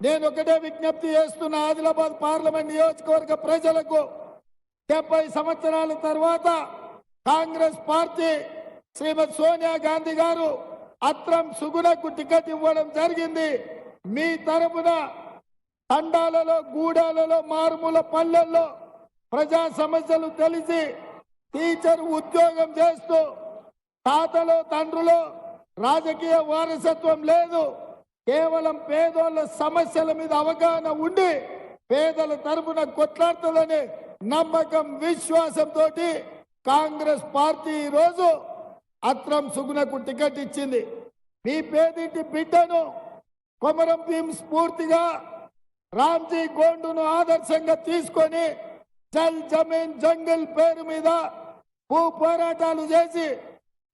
నేను ఒకటే విజ్ఞప్తి చేస్తున్న ఆదిలాబాద్ పార్లమెంట్ నియోజకవర్గ ప్రజలకు డెబ్బై సంవత్సరాల తర్వాత కాంగ్రెస్ పార్టీ శ్రీమతి సోనియా గాంధీ గారు అత్రం సుగుణకు టికెట్ ఇవ్వడం జరిగింది. మీ తరపున తండాలలో గూడాలలో మారుమూల పల్లెల్లో ప్రజా సమస్యలు తెలిసి టీచర్ ఉద్యోగం చేస్తూ తాతలో తండ్రులు రాజకీయ వారసత్వం లేదు. కేవలం పేదోళ్ళ సమస్యల మీద అవగాహన ఉండి పేదల తరపున కొట్లాడుతుందని నమ్మకం విశ్వాసంతో కాంగ్రెస్ పార్టీ ఈరోజు అత్రం సుగుణకు టికెట్ ఇచ్చింది. మీ పేదింటి బిడ్డను కొమరం భీం స్ఫూర్తిగా రామ్జీ గోండును ఆదర్శంగా తీసుకొని జల్ జమీన్ జంగల్ పేరు మీద భూ పోరాటాలు చేసి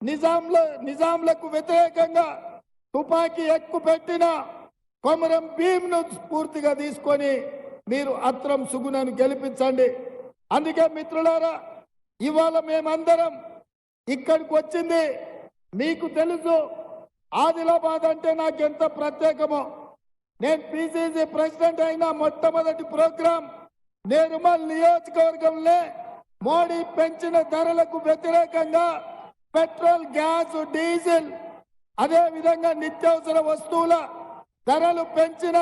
నిజాంల నిజాంలకు వ్యతిరేకంగా తుపాకీ ఎక్కు పెట్టిన కొమరం భీమ్ను స్ఫూర్తిగా తీసుకొని మీరు అత్రం సుగుణను గెలిపించండి. అందుకే మిత్రులారా ఇవాళ మేమందరం ఇక్కడికి వచ్చింది మీకు తెలుసు ఆదిలాబాద్ అంటే నాకు ఎంత ప్రత్యేకమో. నేను పిసిసి ప్రెసిడెంట్ అయిన మొట్టమొదటి ప్రోగ్రాం నేరుమల్ నియోజకవర్గంలో మోడీ పెంచిన ధరలకు వ్యతిరేకంగా పెట్రోల్ గ్యాస్ డీజిల్ అదే విధంగా నిత్యావసర వస్తువుల ధరలు పెంచిన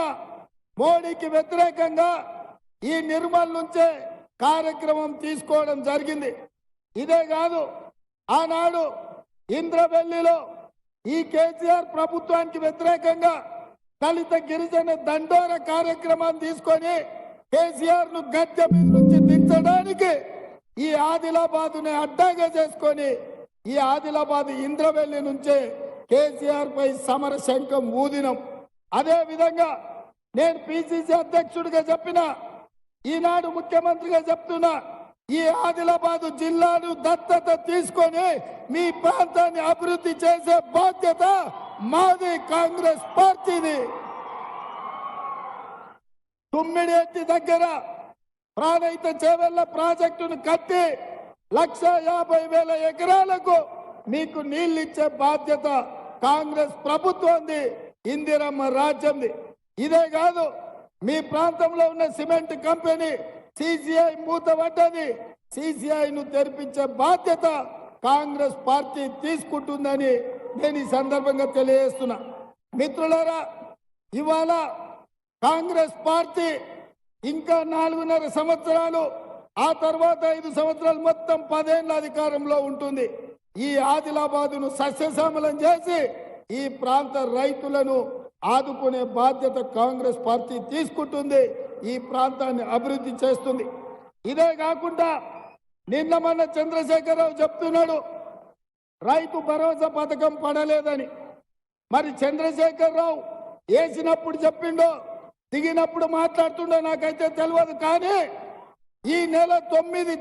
మోడీకి వ్యతిరేకంగా ఈ నిర్మల్ నుంచే కార్యక్రమం తీసుకోవడం జరిగింది. ఇదే కాదు ఆనాడు ఇంద్రవెల్లిలో ఈ కేసీఆర్ ప్రభుత్వానికి వ్యతిరేకంగా దళిత గిరిజన దండోర కార్యక్రమాన్ని తీసుకొని కేసీఆర్ను గద్దె మీద నుంచి దించడానికి ఈ ఆదిలాబాద్ని అడ్డాగా చేసుకొని ఈ ఆదిలాబాద్ ఇంద్రవెల్లి నుంచే కేసీఆర్ పై సమర శంఖం ఊదినం. అదే విధంగా నేను పిసిసి అధ్యక్షుడిగా చెప్పిన ఈనాడు ముఖ్యమంత్రిగా చెప్తున్నా ఈ ఆదిలాబాదు జిల్లాను దత్తత తీసుకొని మీ ప్రాంతాన్ని అభివృద్ధి చేసే బాధ్యత మాది కాంగ్రెస్ పార్టీది. తుమ్మిడిఎట్టి దగ్గర ప్రాణహిత చేవెళ్ళ ప్రాజెక్టును కట్టి లక్ష యాభై వేల ఎకరాలకు మీకు నీళ్ళిచ్చే ఇచ్చే బాధ్యత కాంగ్రెస్ ప్రభుత్వంది ఇందిరమ్మ రాజ్యంది. ఇదే కాదు మీ ప్రాంతంలో ఉన్న సిమెంట్ కంపెనీ సిసిఐ మూతపడ్డది. సిసిఐ ను తెరిపించే బాధ్యత కాంగ్రెస్ పార్టీ తీసుకుంటుందని నేను ఈ సందర్భంగా తెలియజేస్తున్నా. మిత్రులారా ఇవాళ కాంగ్రెస్ పార్టీ ఇంకా నాలుగున్నర సంవత్సరాలు ఆ తర్వాత ఐదు సంవత్సరాలు మొత్తం పదేళ్ళ అధికారంలో ఉంటుంది. ఈ ఆదిలాబాదును సస్యశ్యామలం చేసి ఈ ప్రాంత రైతులను ఆదుకునే బాధ్యత కాంగ్రెస్ పార్టీ తీసుకుంటుంది ఈ ప్రాంతాన్ని అభివృద్ధి చేస్తుంది. ఇదే కాకుండా నిన్న మన చంద్రశేఖరరావు చెప్తున్నాడు రైతు భరోసా పథకం పడలేదని. మరి చంద్రశేఖరరావు వేసినప్పుడు చెప్పిండో దిగినప్పుడు మాట్లాడుతుండో నాకైతే తెలియదు కానీ ఈ నెల తొమ్మిది